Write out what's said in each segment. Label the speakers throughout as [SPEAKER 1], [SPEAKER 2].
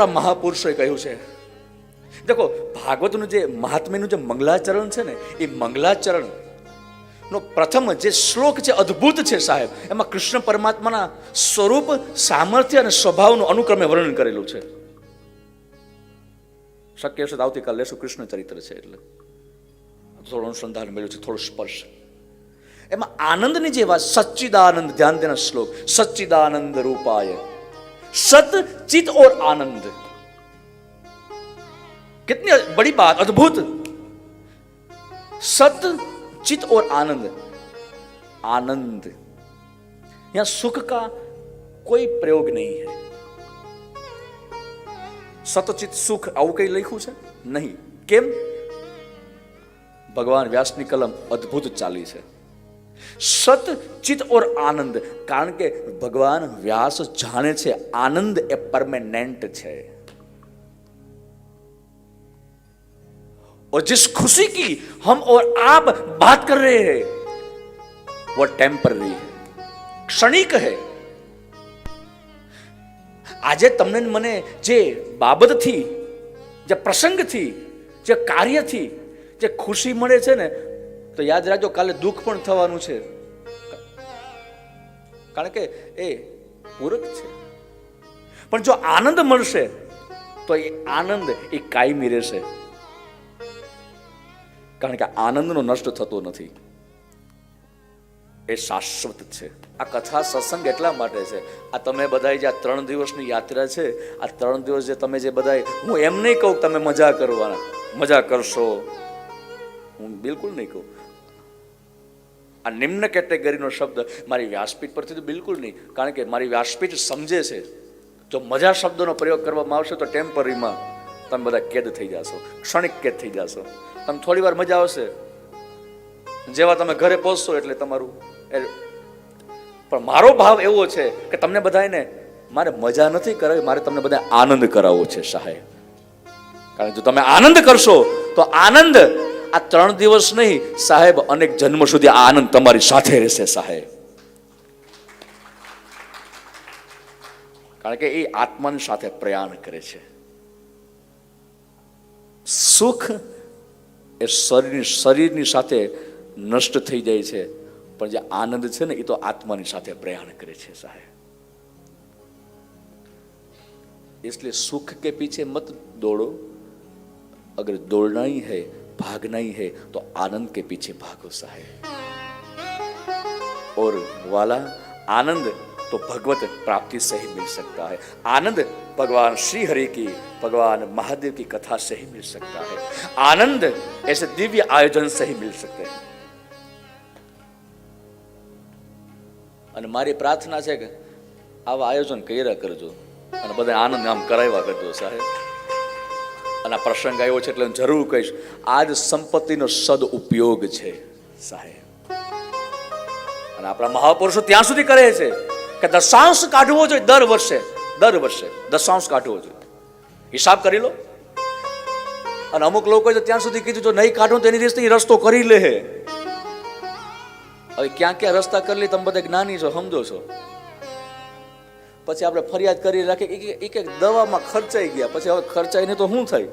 [SPEAKER 1] આપણા મહાપુરુષોએ કહ્યું છે. દેખો, ભાગવતનું જે મહાત્મ્યનું જે મંગલાચરણ છે ને, એ મંગલાચરણ નો પ્રથમ જે શ્લોક છે અદ્ભુત છે સાહેબ, એમાં કૃષ્ણ પરમાત્માના સ્વરૂપ, સામર્થ્ય અને સ્વભાવનું અનુક્રમે વર્ણન કરેલું છે. શક્ય તો આવતીકાલ લેશું કૃષ્ણ ચરિત્ર છે એટલે. થોડું અનુસંધાન મળ્યું છે, થોડો સ્પર્શ. એમાં આનંદની જે વાત, સચ્ચિદાનંદ, ધ્યાન દેના શ્લોક, સચ્ચિદાનંદ રૂપાય. સત ચિત और आनंद कितनी बड़ी बात अद्भुत सत चित और आनंद आनंद यहां सुख का कोई प्रयोग नहीं है સતચિત સુખ આવું કઈ લખ્યું છે નહીં કેમ ભગવાન વ્યાસની કલમ અદ્ભુત ચાલી છે સત ચિત ઓર આનંદ કારણ કે ભગવાન વ્યાસ જાણે છે આનંદ એ પરમેનેન્ટ છે और जिस खुशी की हम और आप बात कर रहे हैं वो टेम्पररी है क्षणिक है આજે તમને ને મને જે બાબતથી જે પ્રસંગથી જે કાર્યથી જે ખુશી મળે છે ને તો યાદ રાખજો, કાલે દુઃખ પણ થવાનું છે. કારણ કે એ પૂરક છે. પણ જો આનંદ મળશે, તો એ આનંદ એ કાયમી રહેશે. કારણ કે આનંદનો નષ્ટ થતો નથી. એ શાશ્વત છે. આ કથા સત્સંગ એટલા માટે છે. આ તમે બધા જે આ ત્રણ દિવસની યાત્રા છે, આ ત્રણ દિવસ જે તમે જે બધા હું એમ નહીં કહું તમે મજા કરવાના, મજા કરશો. હું બિલકુલ નહીં કહું. આ નિમ્ન કેટેગરીનો શબ્દ મારી વ્યાસપીઠ પરથી તો બિલકુલ નહીં, કારણ કે મારી વ્યાસપીઠ સમજે છે. જો મજા શબ્દનો પ્રયોગ કરવામાં આવશે તો ટેમ્પરરીમાં તમે બધા કેદ થઈ જશો, ક્ષણિક કેદ થઈ જશો. તમને થોડી વાર મજા આવશે. જેવા તમે ઘરે પહોંચશો એટલે તમારું પણ મારો ભાવ એવો છે કે તમને બધાને મારે મજા નથી કરાવી, મારે તમને બધા આનંદ કરાવવો છે, સાહેબ. કારણ જો તમે આનંદ કરશો, તો આનંદ આ ત્રણ દિવસ નહીં, સાહેબ, અનેક જન્મ સુધી આ આનંદ તમારી સાથે રહેશે, સાહેબ. કારણ કે એ આત્માની સાથે પ્રયાણ કરે છે. સુખ એ શરીરની શરીરની સાથે નષ્ટ થઈ જાય છે, પણ જે આનંદ છે ને, એ તો આત્માની સાથે પ્રયાણ કરે છે, સાહેબ. એટલે સુખ કે પીછે મત દોડો. અગર દોડના હૈ भागना ही है तो आनंद के पीछे भागो साहेब और वाला आनंद तो भगवत प्राप्ति से ही मिल सकता है आनंद भगवान श्री हरि की भगवान महादेव की कथा से ही मिल सकता है आनंद ऐसे दिव्य आयोजन से ही मिल सकते हैं અને મારી પ્રાર્થના છે કે આવા આયોજન કર્યા કરજો અને બધા આનંદ આમ કરાવ્યા કરજો સાહેબ અને આ પ્રસંગ આવ્યો છે એટલે હું જરૂર કહીશ, આજ સંપત્તિનો સદઉપયોગ છે, સાહેબ. અને આપણા મહાપુરુષો ત્યાં સુધી કરે છે કે દશાંશ કાઢવો જોઈએ દર વર્ષે દર વર્ષે દશાંશ કાઢવો જોઈએ. હિસાબ કરી લો. અને અમુક લોકોએ તો ત્યાં સુધી કીધું, જો નહીં કાઢો તો એની રીતે રસ્તો કરી લે. હવે ક્યાં ક્યાં રસ્તા કરી લે, તમે બધા જ્ઞાની છો, સમજો છો. પછી આપણે ફરિયાદ કરી રાખીએ એક એક દવામાં ખર્ચાઈ ગયા. પછી હવે ખર્ચાઈને તો શું થાય?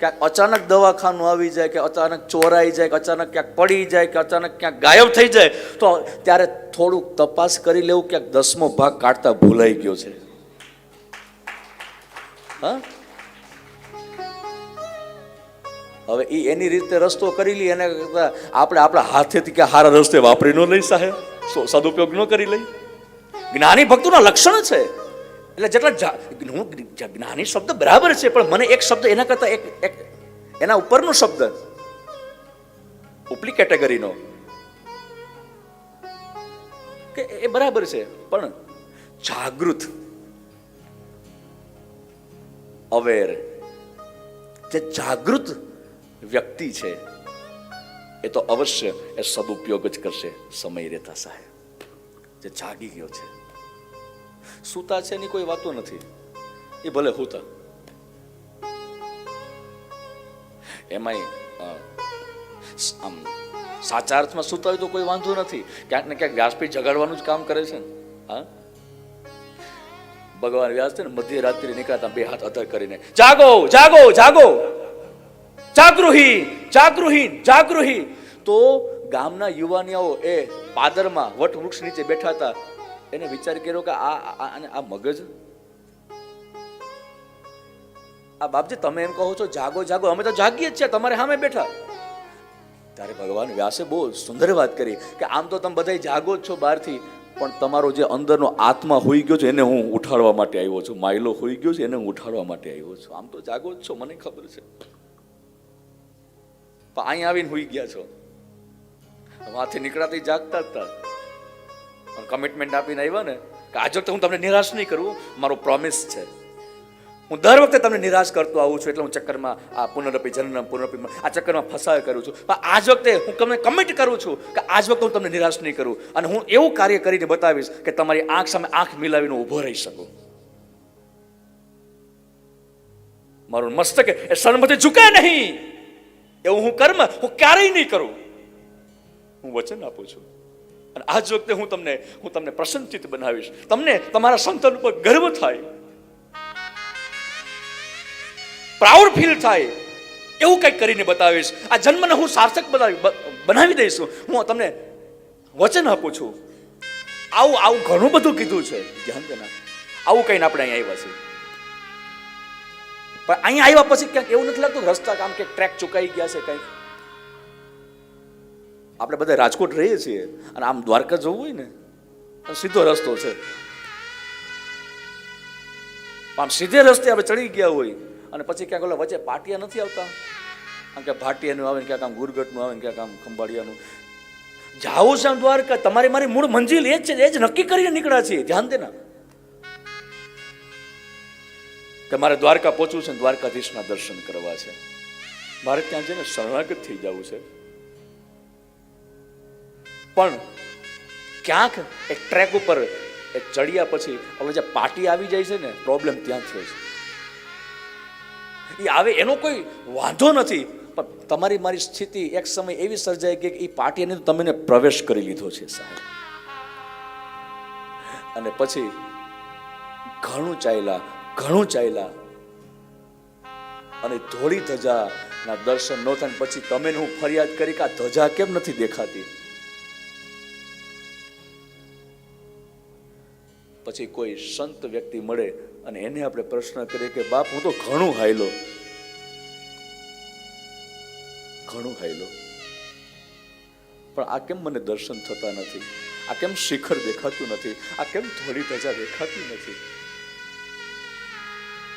[SPEAKER 1] ક્યાંક અચાનક દવાખાનું આવી જાય કે અચાનક ચોરાઈ જાય કે અચાનક ક્યાંક પડી જાય કે અચાનક ક્યાંક ગાયબ થઈ જાય. તો ત્યારે થોડુંક તપાસ કરી લેવું, ક્યાંક દસમો ભાગ કાઢતા ભૂલાઈ ગયો છે. હા? હવે એ એની રીતે રસ્તો કરી લઈએ એને આપણે આપણા હાથેથી કે હારા રસ્તે વાપરી ન લઈ સાહેબ. સદુપયોગ ન કરી લઈ. જ્ઞાની ભક્તોના લક્ષણ છે. એટલે જેટલા જ્ઞાની શબ્દ બરાબર છે, પણ મને એક શબ્દ એના કરતા એક એક, એના ઉપરનો શબ્દ, ઉપલી કેટેગરીનો, કે એ બરાબર છે, પણ જાગૃત, અવેર, જે જાગૃત વ્યક્તિ છે, એ તો અવશ્ય એ સદુપયોગ જ કરશે, સમય રહેતા સાહેબ. જે જાગી ગયો છે. સૂતા છે એની કોઈ વાતો નથી. એ ભલે હોતા એમાંય આમ સાચા અર્થમાં સૂતા હોય તો કોઈ વાંધો નથી. ક્યાંક ને ક્યાંક વ્યાસપીઠ જગાડવાનું જ કામ કરે છે હા? ભગવાન વ્યાસ ને મધ્યરાત્રિ નીકળતા બે હાથ અધર કરીને, જાગો જાગો જાગો. જાગૃહી જાગૃહી જાગૃહી. તો ગામના યુવાનીઓ એ પાદરમાં વટ વૃક્ષ નીચે બેઠા હતા. એને વિચાર કર્યો કે આ આને આ મગજ, આ બાપજી, તમે એમ કહો છો, જાગો જાગો. અમે તો જાગીએ જ છીએ, તમારે સામે બેઠા. ત્યારે ભગવાન વ્યાસે બહુ સુંદર વાત કરી કે આમ તો તમે બધા જાગો જ છો બહારથી, પણ તમારો જે અંદરનો આત્મા હોઈ ગયો છે, એને હું ઉઠાડવા માટે આવ્યો છું. માયલો હોઈ ગયો છે, એને હું ઉઠાડવા માટે આવ્યો છું. આમ તો જાગો જ છો, મને ખબર છે. પણ અહીં આવીને હોઈ ગયા છો. માથે નીકળાતી જાગતા હતા પણ કમિટમેન્ટ આપીને આવ્યા ને કે આજે વખતે હું તમને નિરાશ નહીં કરું, મારો પ્રોમિસ છે. હું દર વખતે તમને નિરાશ કરતો આવું છું, એટલે હું ચક્કરમાં આ પુનરપી જન્મ પુનરપી આ ચક્કરમાં ફસાય કરું છું. પણ આજ વખતે હું તમને કમિટ કરું છું કે આજ વખતે હું તમને નિરાશ નહીં કરું. અને હું એવું કાર્ય કરીને બતાવીશ કે તમારી આંખ સામે આંખ મિલાવીને ઊભો રહી શકું. મારું મસ્તક એ સન્મતે ઝુકે નહીં. એવું હું કર્મ હું ક્યારેય નહીં કરું. હું વચન આપું છું. અને આજ વખતે હું તમને હું તમને પ્રસન્નચિત બનાવીશ. તમને તમારા સંતાન ઉપર ગર્વ થાય. પ્રાઉડ ફીલ થાય. એવું કંઈક કરીને બતાવીશ. આ જન્મને હું સાર્થક બનાવી બનાવી દઈશું. હું તમને વચન આપું છું. આવું આવું ઘણું બધું કીધું છે. ધ્યાન દેના. આવું કહીને આપણે અહીં આવ્યા છીએ. પણ અહીંયા આવ્યા પછી ક્યાંક એવું નથી લાગતું રસ્તા કામ કે ટ્રેક ચુકાઈ ગયા છે કંઈક. આપણે બધા રાજકોટ રહીએ છીએ અને આમ દ્વારકા જવું હોય ને સીધો રસ્તો છે. આમ સીધે રસ્તે આપણે ચડી ગયા હોય અને પછી ક્યાંક ઓલા વચ્ચે પાટિયા નથી આવતા? આમ કે ભાટિયાનું આવે ને ક્યાંક આમ ગુરગટનું આવે ને ક્યાંક આમ ખંભાળિયાનું. જાઓ છે આમ દ્વારકા, તમારી મારી મૂળ મંજિલ એ જ છે, એ જ નક્કી કરીને નીકળ્યા છીએ, ધ્યાન દેના. કે મારે દ્વારકા પહોંચવું છે દ્વારકાધીશના દર્શન કરવા છે. મારે ત્યાં જઈને શરણાગત થઈ જવું છે. પણ ક્યાંક એક ટ્રેક ઉપર એ ચડ્યા પછી હવે જે પાટી આવી જાય છે ને પ્રોબ્લેમ ત્યાં થયો છે. એ આવે એનો કોઈ વાંધો નથી, પણ તમારી મારી સ્થિતિ એક સમય એવી સર્જાય કે એ પાટીને તમે પ્રવેશ કરી લીધો છે સાહેબ. અને પછી ઘણું ચાલ્યા ઘણું ચાલ્યા. અને ધોળી ધજાના દર્શન ન પછી તમે હું ફરિયાદ કરી કે આ ધજા કેમ નથી દેખાતી? પછી કોઈ સંત વ્યક્તિ મળે અને એને આપણે પ્રશ્ન કરીએ કે, બાપ, હું તો ઘણું હાયલો. ઘણું હાયલો. પણ આ કેમ મને દર્શન થતા નથી? આ કેમ શિખર દેખાતું નથી? આ કેમ થોડી ધજા દેખાતી નથી?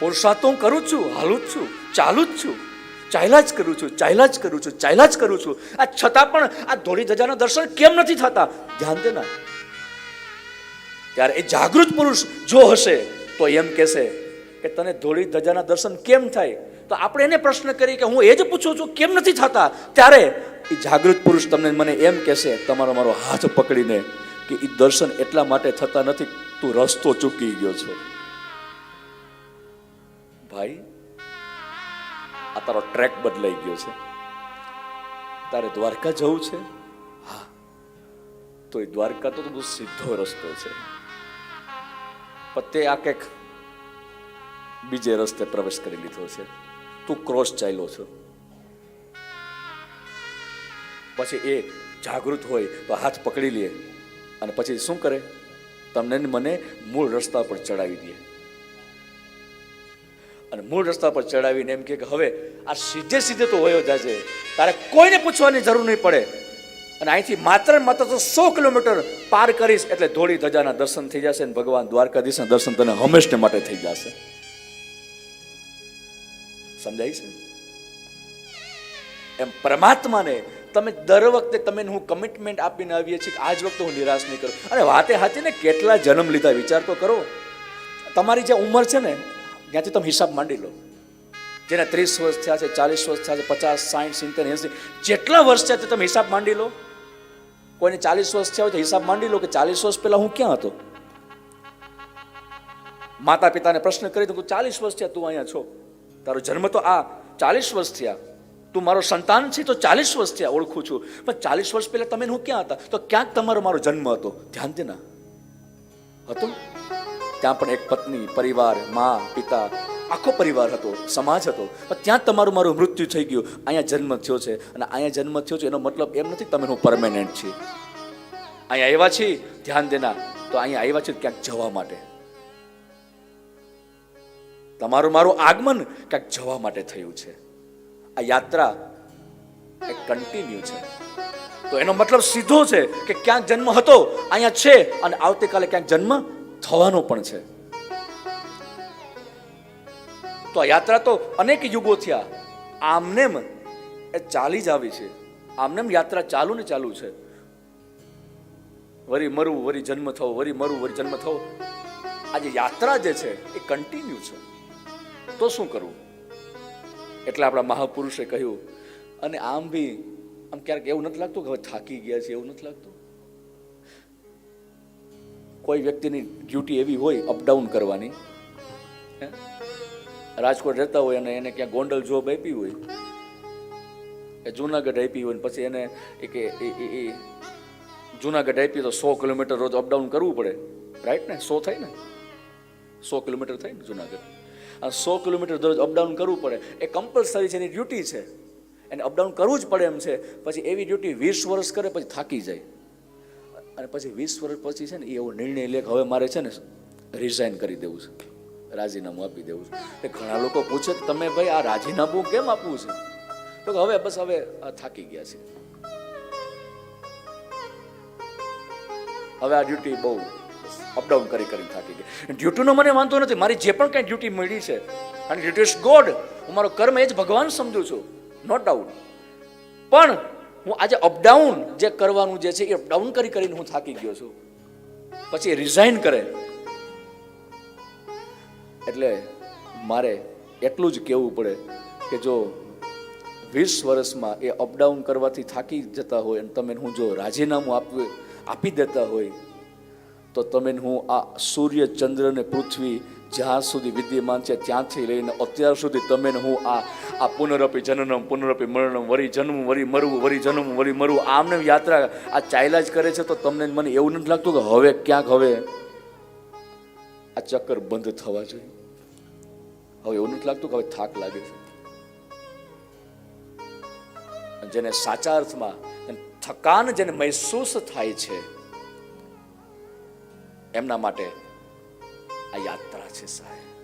[SPEAKER 1] પુરુષાર્થ કરું છું, હાલું જ છું, ચાલુ જ છું, ચાલ્યા જ કરું છું, ચાલ્યા જ કરું છું, ચાલ્યા જ કરું છું. આ છતાં પણ આ ધોળી ધજાના દર્શન કેમ નથી થતા? ધ્યાન દેના ત્યારે એ જાગૃત પુરુષ જો હશે, તો એમ કહેશે કે તને ધોળી ધજાના દર્શન કેમ થાય? તો આપણે એને પ્રશ્ન કરી કે હું એ જ પૂછું છું, કેમ નથી થતા? ત્યારે એ જાગૃત પુરુષ તમને મને એમ કહેશે, તમારો મારો હાથ પકડીને કે એ દર્શન એટલા માટે થતા નથી, તું રસ્તો ચૂકી ગયો છો. ભાઈ, આ તારો ટ્રેક બદલાઈ ગયો છે. તારે દ્વારકા જવું છે? હા. તો એ દ્વારકા તો બહુ સીધો રસ્તો છે. પણ તે આ કંઈક બીજે રસ્તે પ્રવેશ કરી લીધો છે. તું ક્રોસ ચાલ્યો છો. પછી એ જાગૃત હોય તો હાથ પકડી લે અને પછી શું કરે? તમને મને મૂળ રસ્તા પર ચડાવી દે. અને મૂળ રસ્તા પર ચડાવીને એમ કે હવે આ સીધે સીધે તો વયો છે તારે કોઈને પૂછવાની જરૂર નહીં પડે. અને અહીંથી માત્ર માત્ર તો સો કિલોમીટર પાર કરીશ એટલે ધોળી ધજાના દર્શન થઈ જશે અને ભગવાન દ્વારકાધીશના દર્શન તને હંમેશને માટે થઈ જશે. સમજાય છે? એમ પરમાત્માને તમે દર વખતે તમે હું કમિટમેન્ટ આપીને આવીએ છીએ કે આજ વખતે હું નિરાશ નહીં કરું. અને વાતે હાથી કેટલા જન્મ લીધા વિચાર તો કરો. તમારી જે ઉંમર છે ને, ત્યાંથી તમે હિસાબ માંડી લો. જેને ત્રીસ વર્ષ થયા છે, ચાલીસ વર્ષ થયા છે, પચાસ સાઠ સિત્તેર, એંસી, જેટલા વર્ષ થયા છે, તમે હિસાબ માંડી લો. કોઈને ચાલીસ વર્ષ થયા હોય તો હિસાબ માંડી લો કે ચાલીસ વર્ષ પહેલા હું ક્યાં હતો? માતા પિતાને પ્રશ્ન કરી તો ચાલીસ વર્ષ થયા, તું અહીંયા છો. તારો જન્મ તો આ ચાલીસ વર્ષ થયા. તું મારો સંતાન છે તો ચાલીસ વર્ષ થયા, ઓળખું છું. પણ ચાલીસ વર્ષ પહેલા તમે હું ક્યાં હતા? તો ક્યાંક તમારો મારો જન્મ હતો. ધ્યાન દેના હતો? ત્યાં પણ એક પત્ની, પરિવાર, મા, પિતા આખો પરિવાર હતો, સમાજ હતો. પણ ત્યાં તમારું મારું મૃત્યુ થઈ ગયું. અહીંયા જન્મ થયો છે. અને અહીંયા જન્મ થયો છે એનો મતલબ એમ નથી તમે હું પરમેનન્ટ છીએ. અહીંયા આવ્યા છીએ, ધ્યાન દેના તો અહીંયા આવ્યા છે ક્યાંક જવા માટે. તમારું મારું આગમન ક્યાંક જવા માટે થયું છે. આ યાત્રા એ કન્ટિન્યુ છે. તો એનો મતલબ સીધો છે કે ક્યાંક જન્મ હતો, અહીંયા છે. અને આવતીકાલે ક્યાંક જન્મ થવાનો પણ છે. તો આ યાત્રા તો અનેક યુગો થયા. આમનેમ એ ચાલી જ આવી છે. આમનેમ યાત્રા ચાલુ ને ચાલુ છે. વરી મરવું, વરી જન્મ થવો, વરી મરવું, વરી જન્મ થવો. આ જે યાત્રા જે છે એ કન્ટિન્યુ છે. તો શું કરવું? એટલે આપણા મહાપુરુષે કહ્યું, અને આમ બી આમ ક્યારેક એવું નથી લાગતું કે હવે થાકી ગયા છે એવું નથી લાગતું? કોઈ વ્યક્તિની ડ્યુટી એવી હોય અપડાઉન કરવાની. હે? રાજકોટ રહેતા હોય અને એને ક્યાં ગોંડલ જોબ આપી હોય, એ જુનાગઢ આપી હોય પછી એને એ કે એ જુનાગઢ આપી તો સો કિલોમીટર રોજ અપડાઉન કરવું પડે. રાઈટ ને? સો થાય ને? સો કિલોમીટર થાય ને જુનાગઢ. આ સો કિલોમીટર દરરોજ અપડાઉન કરવું પડે. એ કમ્પલસરી છે એની ડ્યુટી છે. એને અપડાઉન કરવું જ પડે એમ છે. પછી એવી ડ્યુટી વીસ વર્ષ કરે પછી થાકી જાય. અને પછી વીસ વર્ષ પછી છે ને એવો નિર્ણય લે હવે મારે છે ને રિઝાઇન કરી દેવું છે. રાજીનામું આપી દેવું છે. ઘણા લોકો પૂછે કે તમે ભાઈ આ રાજીનામું કેમ આપવું છે? તો હવે બસ હવે આ થાકી ગયા છે. હવે આ ડ્યુટી બહુ અપડાઉન કરી કરીને થાકી ગયા. ડ્યુટીનો મને વાંધો નથી. મારી જે પણ કાંઈ ડ્યુટી મળી છે અને ડ્યુટી ઇઝ ગોડ હું મારો કર્મ એ જ ભગવાન સમજુ છું. નો ડાઉટ પણ હું આજે અપડાઉન જે કરવાનું જે છે એ અપડાઉન કરી કરીને હું થાકી ગયો છું. પછી રિઝાઇન કરે. એટલે મારે એટલું જ કહેવું પડે કે જો વીસ વર્ષમાં એ અપડાઉન કરવાથી થાકી જતા હોય અને તમે હું જો રાજીનામું આપવું, આપી દેતા હોય, તો તમે હું આ સૂર્ય ચંદ્ર ને પૃથ્વી જ્યાં સુધી વિદ્યમાન છે ત્યાંથી લઈને અત્યાર સુધી તમે હું આ આ પુનરપી જનનમ પુનરપી મરણમ, વરી જન્મ, વરી મરવું, વરી જન્મ, વરી મરવું, આમને યાત્રા આ ચાલ્યા જ કરે છે, તો તમને મને એવું નથી લાગતું કે હવે ક્યાંક હવે આ ચક્કર બંધ થવા જોઈએ. હવે એવું નથી લાગતું કે હવે થાક લાગે છે. જેને સાચા અર્થમાં થકાન જેને મહેસૂસ થાય છે, એમના માટે આ યાત્રા છે સાહેબ.